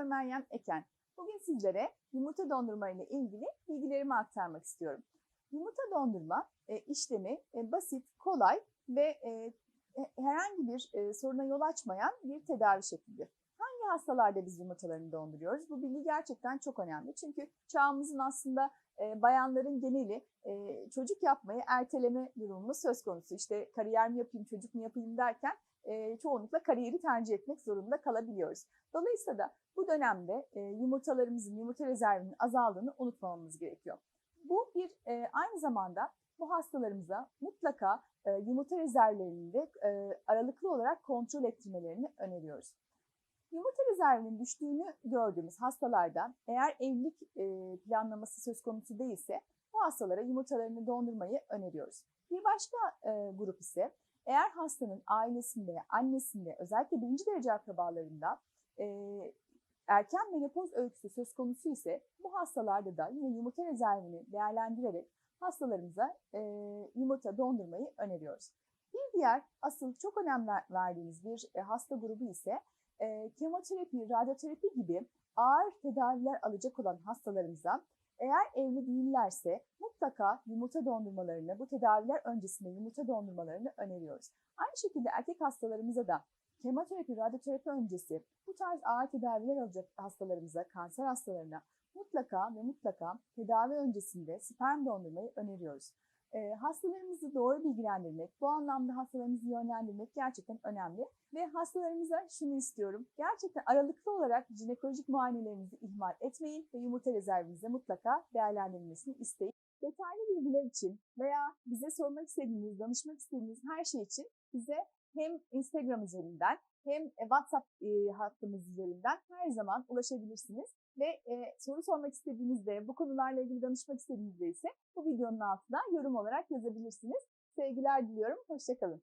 Doktor Meryem Eken. Bugün sizlere yumurta dondurma ile ilgili bilgilerimi aktarmak istiyorum. Yumurta dondurma e, işlemi e, basit, kolay ve e, herhangi bir e, soruna yol açmayan bir tedavi şeklidir. Hangi hastalarda biz yumurtalarını donduruyoruz? Bu bilgi gerçekten çok önemli. Çünkü çağımızın aslında e, bayanların geneli e, çocuk yapmayı erteleme durumu söz konusu. İşte kariyer mi yapayım, çocuk mu yapayım derken e, çoğunlukla kariyeri tercih etmek zorunda kalabiliyoruz. Dolayısıyla da bu dönemde e, yumurtalarımızın, yumurta rezervinin azaldığını unutmamamız gerekiyor. Bu bir e, aynı zamanda bu hastalarımıza mutlaka e, yumurta rezervlerini de e, aralıklı olarak kontrol ettirmelerini öneriyoruz. Yumurta rezervinin düştüğünü gördüğümüz hastalarda eğer evlilik e, planlaması söz konusu değilse bu hastalara yumurtalarını dondurmayı öneriyoruz. Bir başka e, grup ise eğer hastanın ailesinde, annesinde, özellikle birinci derece akrabalarında e, erken menopoz öyküsü söz konusu ise bu hastalarda da yine yumurta rezervini değerlendirerek hastalarımıza e, yumurta dondurmayı öneriyoruz. Bir diğer asıl çok önem verdiğimiz bir e, hasta grubu ise e, kemoterapi, radyoterapi gibi ağır tedaviler alacak olan hastalarımıza eğer evli değillerse mutlaka yumurta dondurmalarını, bu tedaviler öncesinde yumurta dondurmalarını öneriyoruz. Aynı şekilde erkek hastalarımıza da kemoterapi, radyoterapi öncesi bu tarz ağır tedaviler alacak hastalarımıza, kanser hastalarına mutlaka ve mutlaka tedavi öncesinde sperm dondurmayı öneriyoruz. E, hastalarımızı doğru bilgilendirmek, bu anlamda hastalarımızı yönlendirmek gerçekten önemli. Ve hastalarımıza şunu istiyorum. Gerçekten aralıklı olarak jinekolojik muayenelerinizi ihmal etmeyin ve yumurta rezervinize mutlaka değerlendirilmesini isteyin. Detaylı bilgiler için veya bize sormak istediğiniz, danışmak istediğiniz her şey için bize hem Instagram üzerinden hem WhatsApp e, hattımız üzerinden her zaman ulaşabilirsiniz. Ve e, soru sormak istediğinizde, bu konularla ilgili danışmak istediğinizde ise bu videonun altına yorum olarak yazabilirsiniz. Sevgiler diliyorum, hoşçakalın.